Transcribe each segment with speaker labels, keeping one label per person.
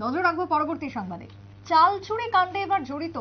Speaker 1: নজর রাখব পরবর্তী সংবাদে। চাল চুরি কাণ্ডে এবার জড়িত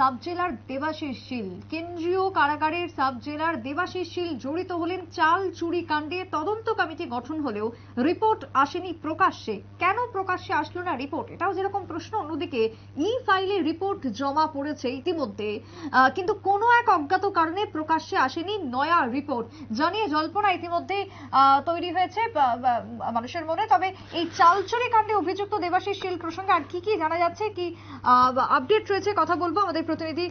Speaker 1: সাব জেলার দেবাশিস শীল। কেন্দ্রীয় কারাগারের সাব জেলার দেবাশিস শীল জড়িত হলেন চাল চুরি কাণ্ডে। তদন্ত কমিটি গঠন হলেও রিপোর্ট আসেনি প্রকাশ্যে। কেন প্রকাশ্যে আসলো না রিপোর্ট? এটাও যেরকম প্রশ্ন, অন্যদিকে ই ফাইলে রিপোর্ট জমা পড়েছে ইতিমধ্যে। কিন্তু কোনো এক অজ্ঞাত কারণে প্রকাশ্যে আসেনি নয়া রিপোর্ট। জানিয়ে জল্পনা ইতিমধ্যে তৈরি হয়েছে মানুষের মনে। তবে এই চাল চুরি কাণ্ডে অভিযুক্ত দেবাশিস শীল প্রসঙ্গে আর কি কি জানা যাচ্ছে, কি আপডেট রয়েছে, কথা বলব। আমাদের প্রতিনিধি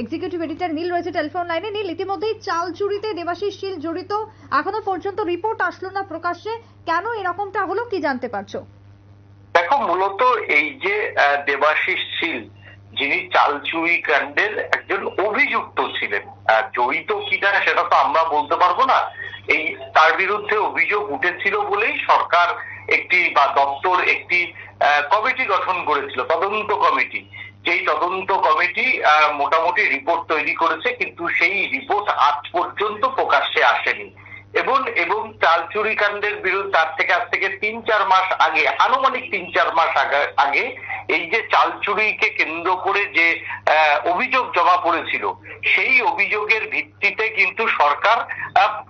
Speaker 1: এক্সিকিউটিভ এডিটর নীল রয়েছে টেলিফোন লাইনে নীল, ইতিমধ্যেই চাল চুরিতে দেবাশিস শীল জড়িত। এখনও পর্যন্ত রিপোর্ট আসলো না প্রকাশ্যে। কেন এরকমটা হলো কি জানতে পারছ?
Speaker 2: দেখো, মূলত এই যে দেবাশিস শীল, যিনি চাল চুরি কাণ্ডের একজন অভিযুক্ত ছিলেন জড়িত কিনা সেটা তো আমরা বলতে পারব না। এই, তার বিরুদ্ধে অভিযোগ উঠেছিল বলেই সরকার একটি বা দপ্তর একটি কমিটি গঠন করেছিল, তদন্ত কমিটি। তদন্ত কমিটি মোটামুটি রিপোর্ট তৈরি করেছে, কিন্তু সেই রিপোর্ট আজ পর্যন্ত প্রকাশ্যে আসেনি। এবং এবং চাল চুরি কাণ্ডের বিরুদ্ধে তার থেকে, আজ থেকে তিন, চার মাস আগে, আনুমানিক তিন, চার মাস আগে- এই যে চাল চুরিকে কেন্দ্র করে যে অভিযোগ জমা পড়েছিল, সেই অভিযোগের ভিত্তিতে কিন্তু সরকার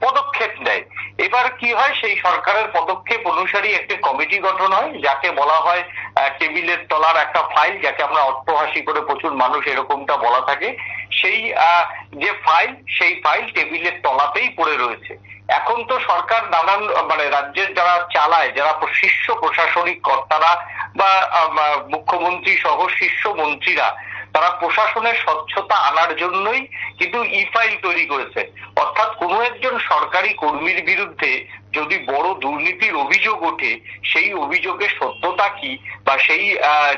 Speaker 2: পদক্ষেপ নেয়। এবার কি হয়, সেই সরকারের পদক্ষেপ অনুসারী একটি কমিটি গঠন হয়, যাকে বলা হয় টেবিলের তলার একটা ফাইল, যাকে আমরা অট্টহাসি করে প্রচুর মানুষ এরকমটা বলা থাকে। সেই যে ফাইল, সেই ফাইল টেবিলের তলাতেই পড়ে রয়েছে। এখন তো সরকার নানান মানে রাজ্যের যারা চালায়, যারা শীর্ষ প্রশাসনিক কর্তারা বা মুখ্যমন্ত্রী সহ শীর্ষ মন্ত্রীরা তারা প্রশাসনের স্বচ্ছতা আনার জন্যই কিন্তু ই ফাইল তৈরি করেছে। অর্থাৎ কোনো একজন সরকারি কর্মীর বিরুদ্ধে যদি বড় দুর্নীতির অভিযোগ ওঠে, সেই অভিযোগের সত্যতা কি বা সেই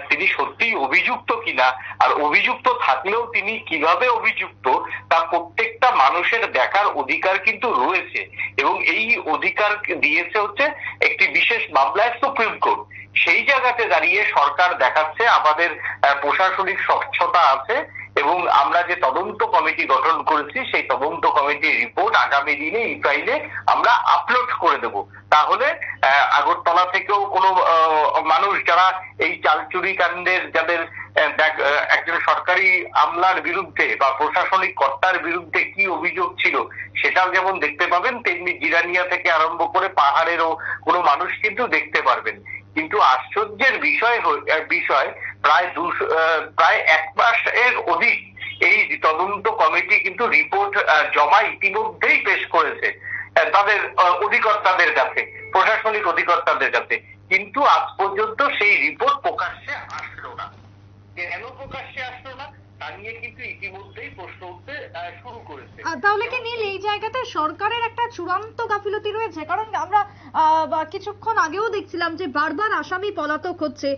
Speaker 2: তিনি সত্যিই অভিযুক্ত কিনা আর অভিযুক্ত থাকলেও তিনি কীভাবে অভিযুক্ত, তা প্রত্যেকটা মানুষের দেখার অধিকার কিন্তু রয়েছে। এবং এই অধিকার দিয়েছে হচ্ছে একটি বিশেষ মামলায় জায়গাতে দাঁড়িয়ে সরকার দেখাচ্ছে, আমাদের প্রশাসনিক স্বচ্ছতা আছে এবং আমরা যে তদন্ত কমিটি গঠন করেছি, সেই তদন্ত কমিটির রিপোর্ট আগামী দিনে, এই ফাইলে আমরা আপলোড করে দেব। তাহলে আগরতলা থেকেও কোনো মানুষ যারা এই চালচুরি কাণ্ডের, যাদের একজন সরকারি আমলার বিরুদ্ধে বা প্রশাসনিক কর্তার বিরুদ্ধে কি অভিযোগ ছিল, সেটাও যেমন দেখতে পাবেন, তেমনি জিরানিয়া থেকে আরম্ভ করে পাহাড়েরও কোনো মানুষ কিন্তু দেখতে পারবেন। কিন্তু আশ্চর্যের বিষয় বিষয় প্রায় দুশো প্রায় এক মাসের অধিক এই তদন্ত কমিটি কিন্তু রিপোর্ট জমা ইতিমধ্যেই পেশ করেছে তাদের অধিকর্তাদের কাছে, প্রশাসনিক অধিকর্তাদের কাছে। কিন্তু আজ পর্যন্ত সেই রিপোর্ট প্রকাশ্যে আসলো না। কেন প্রকাশ্যে আসলো না? তা নিয়ে কিন্তু ইতিমধ্যেই প্রশ্ন উঠতে শুরু করেছে।
Speaker 1: তাহলে কি নীল এই জায়গাতে সরকারের একটা চূড়ান্ত গাফিলতি রয়েছে? কারণ আমরা কিছুক্ষণ আগেও দেখছিলাম যে বারবার আসামি পলাতক হচ্ছে।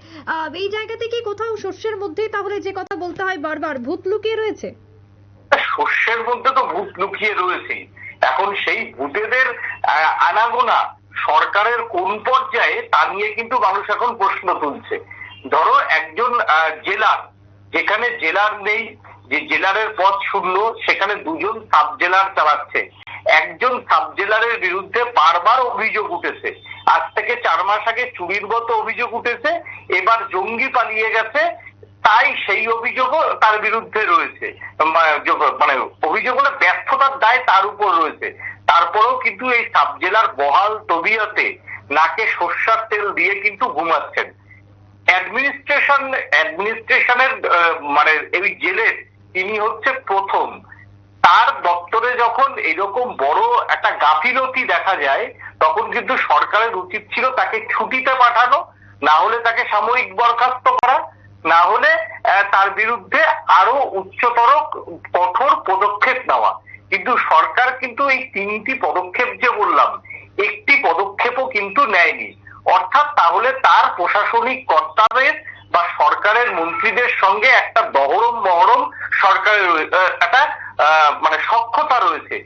Speaker 1: এই জায়গাতে কি কোথাও শস্যের মধ্যেই তাহলে যে কথা বলতে হয় বারবার ভূত লুকিয়ে রয়েছে?
Speaker 2: শস্যের মধ্যে তো ভূত লুকিয়ে রয়েছে। এখন সেই ভূতেদের আনাগোনা সরকারের কোন পর্যায়ে তা নিয়ে কিন্তু মানুষ এখন প্রশ্ন তুলছে। ধরো একজন জেলার যেখানে জেলার নেই, যে জেলারের পদ শূন্য সেখানে দুজন সাব জেলার চালাচ্ছে। একজন সাব জেলারের বিরুদ্ধে বারবার অভিযোগ উঠেছে। আজ থেকে চার মাস আগে চুরির মতো অভিযোগ উঠেছে, এবার জঙ্গি পালিয়ে গেছে, তাই সেই অভিযোগও তার বিরুদ্ধে রয়েছে। মানে অভিযোগ হলে ব্যর্থতার দায় তার উপর রয়েছে। তারপরেও কিন্তু এই সাব জেলার বহাল তবিয়তে নাকে সর্ষার তেল দিয়ে কিন্তু ঘুমাচ্ছেন। অ্যাডমিনিস্ট্রেশন অ্যাডমিনিস্ট্রেশনের মানে এই জেলের তিনি হচ্ছে প্রথম। তার দপ্তরে যখন এরকম বড় একটা গাফিলতি দেখা যায়, তখন কিন্তু সরকারের উচিত ছিল তাকে ছুটিতে পাঠানো, না হলে তাকে সাময়িক বরখাস্ত করা, না হলে তার বিরুদ্ধে আরও উচ্চতর কঠোর পদক্ষেপ নেওয়া। কিন্তু সরকার কিন্তু এই তিনটি পদক্ষেপ যে বললাম, একটি পদক্ষেপও কিন্তু নেয়নি। অর্থাৎ তাহলে তার প্রশাসনিক কর্তাদের বা সরকারের মন্ত্রীদের সঙ্গে একটা দহরম মহরম সরকারের একটা মানে সক্ষতা রয়েছে।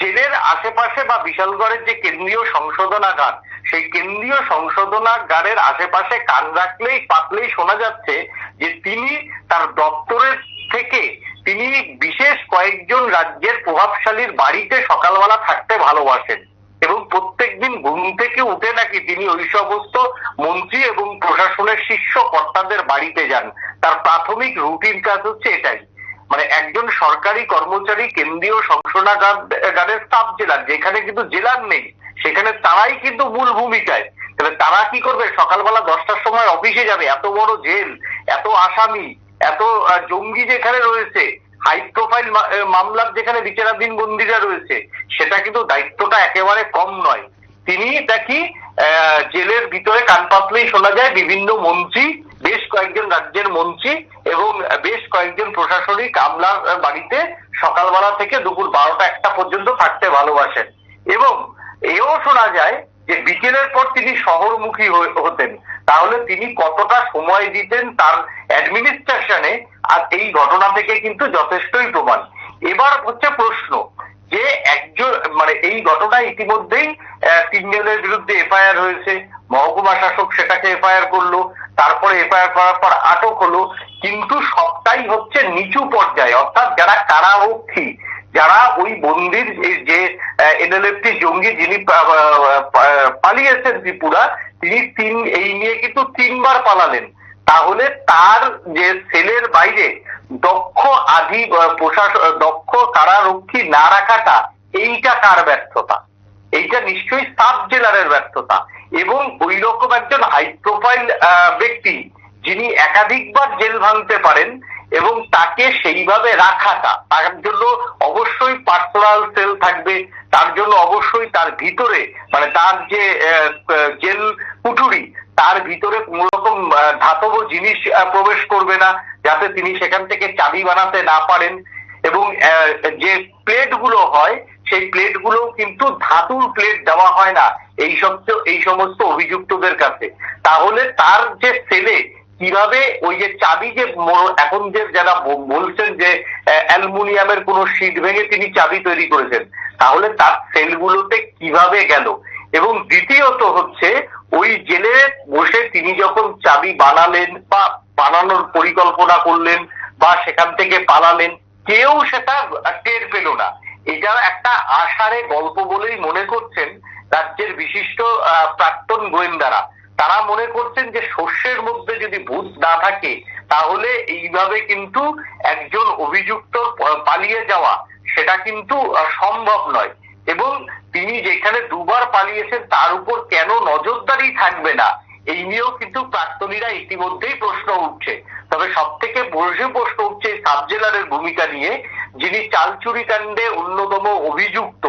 Speaker 2: জেলের আশেপাশে বা বিশালগড়ের যে কেন্দ্রীয় সংশোধনাগার, সেই কেন্দ্রীয় সংশোধনাগারের আশেপাশে কান রাখলেই, পাতলেই শোনা যাচ্ছে যে তিনি তার দপ্তরের থেকে তিনি বিশেষ কয়েকজন রাজ্যের প্রভাবশালীর বাড়িতে সকালবেলা থাকতে ভালোবাসেন। প্রত্যেকদিন ঘুম থেকে উঠে নাকি তিনি ওই সমস্ত মন্ত্রী এবং প্রশাসনের শীর্ষ কর্তাদের বাড়িতে যান। তার প্রাথমিক রুটিন কাজ হচ্ছে এটাই। মানে একজন সরকারি কর্মচারী, কেন্দ্রীয় সংশোধনাগারের সাব জেলার যেখানে কিন্তু জেলার নেই, সেখানে তারাই কিন্তু মূল ভূমিকায়। তাহলে তারা কি করবে? সকালবেলা দশটার সময় অফিসে যাবে। এত বড় জেল, এত আসামি, এত জঙ্গি যেখানে রয়েছে হাই প্রোফাইল মামলার যেখানে বিচারাধীন বন্দীরা রয়েছে, সেটা কিন্তু দায়িত্বটা একেবারে কম নয়। তিনি নাকি জেলের ভিতরে কান পাতলেই শোনা যায়, বিভিন্ন মন্ত্রী, বেশ কয়েকজন রাজ্যের মন্ত্রী এবং বেশ কয়েকজন প্রশাসনিক আমলার বাড়িতে সকালবেলা থেকে দুপুর বারোটা একটা পর্যন্ত থাকতে ভালোবাসেন। এবং এও শোনা যায় যে বিকেলের পর তিনি শহরমুখী হতেন। তাহলে তিনি কতটা সময় দিতেন তার অ্যাডমিনিস্ট্রেশনে আর এই ঘটনা থেকে কিন্তু যথেষ্টই প্রমাণ। এবার হচ্ছে প্রশ্ন। যে একজন মানে এই ঘটনায় ইতিমধ্যেই তিনজনের বিরুদ্ধে এফআইআর হয়েছে। মহকুমা শাসক সেটাকে এফআইআর করল, তারপরে এফআইআর করার পর আটক হলো। কিন্তু সবটাই হচ্ছে নিচু পর্যায়ে। অর্থাৎ যারা কারারক্ষী, যারা ওই বন্দির যে- এনএলএফটি জঙ্গি যিনি পালিয়েছেন ত্রিপুরা, তিনি তিন, এই নিয়ে কিন্তু তিনবার পালালেন। তাহলে তার যে সেলের বাইরে আধি প্রশাসন দক্ষ কারারক্ষী না রাখাটা, এইটা কার ব্যর্থতা। এইটা নিশ্চয়ই সাব জেলারের ব্যর্থতা। এবং ওই রকম একজন হাই প্রোফাইল ব্যক্তি, যিনি একাধিকবার জেল ভাঙতে পারেন এবং তাকে সেইভাবে রাখাটা, তার জন্য অবশ্যই পার্সোনাল সেল থাকবে, তার জন্য অবশ্যই তার ভিতরে মানে তার যে জেল কুঠুরি তার ভিতরে কোন রকম ধাতব জিনিস প্রবেশ করবে না। যাতে তিনি সেখান থেকে চাবি বানাতে না পারেন এবং যে প্লেটগুলো হয়, সেই প্লেটগুলো কিন্তু ধাতুর প্লেট দেওয়া হয় না এই সব এই সমস্ত অভিযুক্তদের কাছে। তাহলে তার যে সেলে কীভাবে ওই যে চাবি যে এখন যে যারা বলছেন যে অ্যালুমিনিয়ামের কোনো শীট ভেঙে তিনি চাবি তৈরি করেছেন, তাহলে তার সেলগুলোতে কীভাবে গেল? এবং দ্বিতীয়ত হচ্ছে ওই জেলে বসে তিনি যখন চাবি বানালেন বা বানানোর পরিকল্পনা করলেন বা সেখান থেকে পালালেন, কেউ সেটা টের পেল না। এটা একটা আষাঢ়ে গল্প বলেই মনে করছেন রাজ্যের বিশিষ্ট প্রাক্তন গোয়েন্দারা। তারা মনে করছেন যে শস্যের মধ্যে যদি ভূত না থাকে, তাহলে এইভাবে কিন্তু একজন অভিযুক্ত পালিয়ে যাওয়া, সেটা কিন্তু সম্ভব নয়। এবং তিনি যেখানে দুবার পালিয়েছেন, তার উপর কেন নজরদারি থাকবে না? এই নিয়েও কিন্তু প্রাক্তনীরা ইতিমধ্যেই প্রশ্ন উঠছে। তবে সব থেকে প্রশ্ন উঠছে সাব জেলারের ভূমিকা নিয়ে, যিনি চালচুরি কাণ্ডে অন্যতম অভিযুক্ত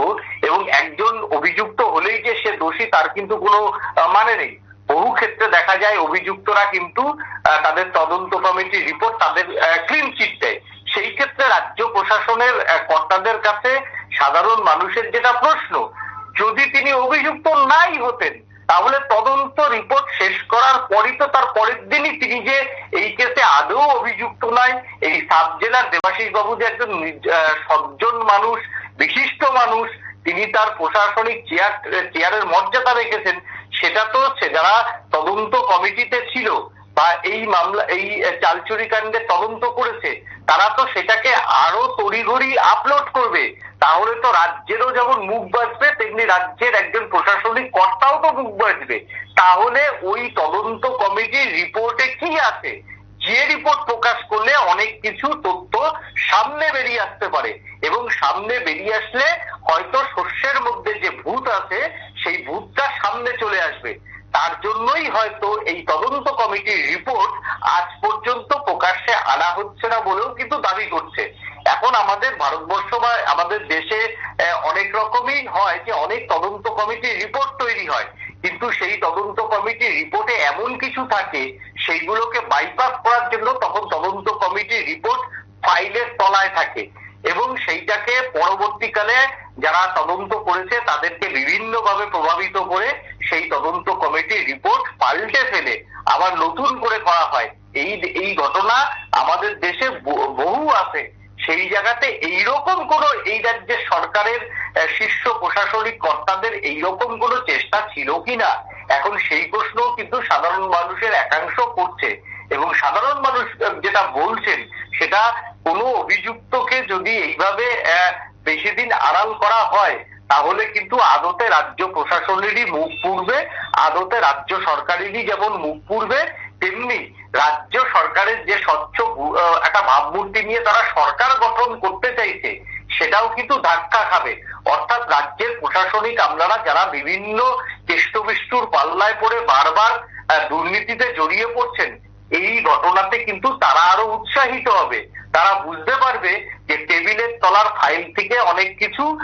Speaker 2: এবং একজন অভিযুক্ত হলেই যে সে দোষী, তার কিন্তু কোনো মানে নেই। বহু ক্ষেত্রে দেখা যায় অভিযুক্তরা কিন্তু তাদের তদন্ত কমিটির রিপোর্ট তাদের ক্লিন চিট দেয়। সেই ক্ষেত্রে রাজ্য প্রশাসনের কর্তাদের কাছে সাধারণ মানুষের যেটা প্রশ্ন, যদি তিনি অভিযুক্ত নাই হতেন, তাহলে তদন্ত রিপোর্ট শেষ করার পরই তো তার পরের দিনই তিনি যে এই কেসে আদৌ অভিযুক্ত নয় এই সাব জেলার দেবাশিস বাবু যে একজন সজ্জন মানুষ, বিশিষ্ট মানুষ, তিনি তার প্রশাসনিক চেয়ার, চেয়ারের মর্যাদা রেখেছেন, সেটা তো যারা তদন্ত কমিটিতে ছিল বা এই মামলা, এই চালচুরি কাণ্ডে তদন্ত করেছে তারা তো সেটাকে আরও তড়িঘড়ি আপলোড করবে। তাহলে তো রাজ্যেরও যেমন মুখ বাঁচবে, তেমনি রাজ্যের একজন প্রশাসনিক কর্তাও তো মুখ বাঁচবে। তাহলে ওই তদন্ত কমিটির রিপোর্টে কি আছে? যে রিপোর্ট প্রকাশ করলে অনেক কিছু তথ্য সামনে বেরিয়ে আসতে পারে এবং সামনে বেরিয়ে আসলে হয়তো শস্যের মধ্যে যে ভূত আছে, সেই ভূতটা সামনে চলে আসবে। তার জন্যই হয়তো এই তদন্ত কমিটির রিপোর্ট আজ পর্যন্ত প্রকাশ্যে আনা হচ্ছে না বলেও কিন্তু দাবি করছে। এখন আমাদের ভারতবর্ষ বা আমাদের দেশে অনেক রকমই হয় যে অনেক তদন্ত কমিটির রিপোর্ট তৈরি হয়। কিন্তু সেই তদন্ত কমিটির রিপোর্টে এমন কিছু থাকে, সেইগুলোকে বাইপাস করার জন্য তখন তদন্ত কমিটির রিপোর্ট ফাইলের তলায় থাকে। এবং সেইটাকে পরবর্তীকালে যারা তদন্ত করেছে, তাদেরকে বিভিন্নভাবে প্রভাবিত করে সেই তদন্ত কমিটির রিপোর্ট পাল্টে ফেলে, আবার নতুন করে করা হয়। এই এই ঘটনা আমাদের দেশে বহু আছে। সেই জায়গাতে এইরকম কোন, এই রাজ্যের সরকারের শীর্ষ প্রশাসনিক কর্তাদের এইরকম কোন চেষ্টা ছিল কিনা? এখন সেই প্রশ্নও কিন্তু সাধারণ মানুষের একাংশ করছে। এবং সাধারণ মানুষ যেটা বলছেন, সেটা কোনো অভিযুক্তকে যদি এইভাবে বেশি দিন আড়াল করা হয়, তাহলে কিন্তু আদতে রাজ্য প্রশাসনেরই মুখ পুড়বে, আদতে রাজ্য সরকারেরই যেমন মুখ পুড়বে, তেমনি রাজ্য সরকারের যে স্বচ্ছ একটা ভাবমূর্তি নিয়ে তারা সরকার গঠন করতে চাইছে, সেটাও কিন্তু ধাক্কা খাবে। অর্থাৎ রাজ্যের প্রশাসনিক আমলারা যারা বিভিন্ন কেষ্টবিষ্টুর পাল্লায় পড়ে বারবার দুর্নীতিতে জড়িয়ে পড়ছেন, এই ঘটনাতে কিন্তু তারা আরও উৎসাহিত হবে। তারা বুঝতে পারবে যে টেবিলের তলার ফাইল থেকে অনেক কিছু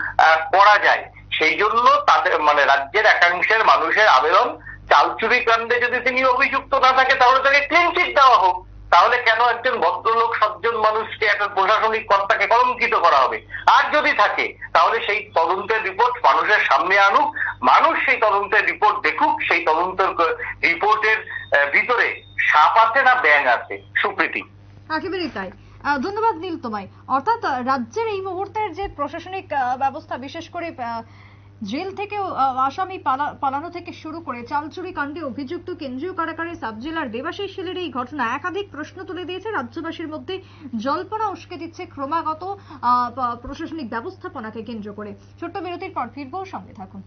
Speaker 2: করা যায়। সেই জন্য তাদের মানে রাজ্যের একাংশের মানুষের আবেদন চালচুরি কাণ্ডে যদি তিনি অভিযুক্ত না থাকে, তাহলে তাকে ক্লিন চিট দেওয়া হোক। তাহলে কেন একজন ভদ্রলোক সজ্জন মানুষকে একটা প্রশাসনিক কর্তাকে কলঙ্কিত করা হবে? আর যদি থাকে, তাহলে সেই তদন্তের রিপোর্ট মানুষের সামনে আনুক। মানুষ সেই তদন্তের রিপোর্ট দেখুক, সেই তদন্তের রিপোর্টের ভিতরে সাপ আছে না ব্যাং আছে? সুপ্রীতি।
Speaker 1: একেবারেই তাই। ধন্যবাদ নীল তোমায়। অর্থাৎ রাজ্যের এই মুহূর্তের যে প্রশাসনিক ব্যবস্থা, বিশেষ করে জেল থেকে আসামি পালানো থেকে শুরু করে চালচুরি কাণ্ডে অভিযুক্ত কেন্দ্রীয় কারাগারের সাব জেলার দেবাশিস শীলের এই ঘটনা একাধিক প্রশ্ন তুলে দিয়েছে। রাজ্যবাসীর মধ্যে জল্পনা উস্কে দিচ্ছে ক্রমাগত প্রশাসনিক ব্যবস্থাপনাকে কেন্দ্র করে। ছোট্ট বিরতির পর ফিরবো, সঙ্গে থাকুন।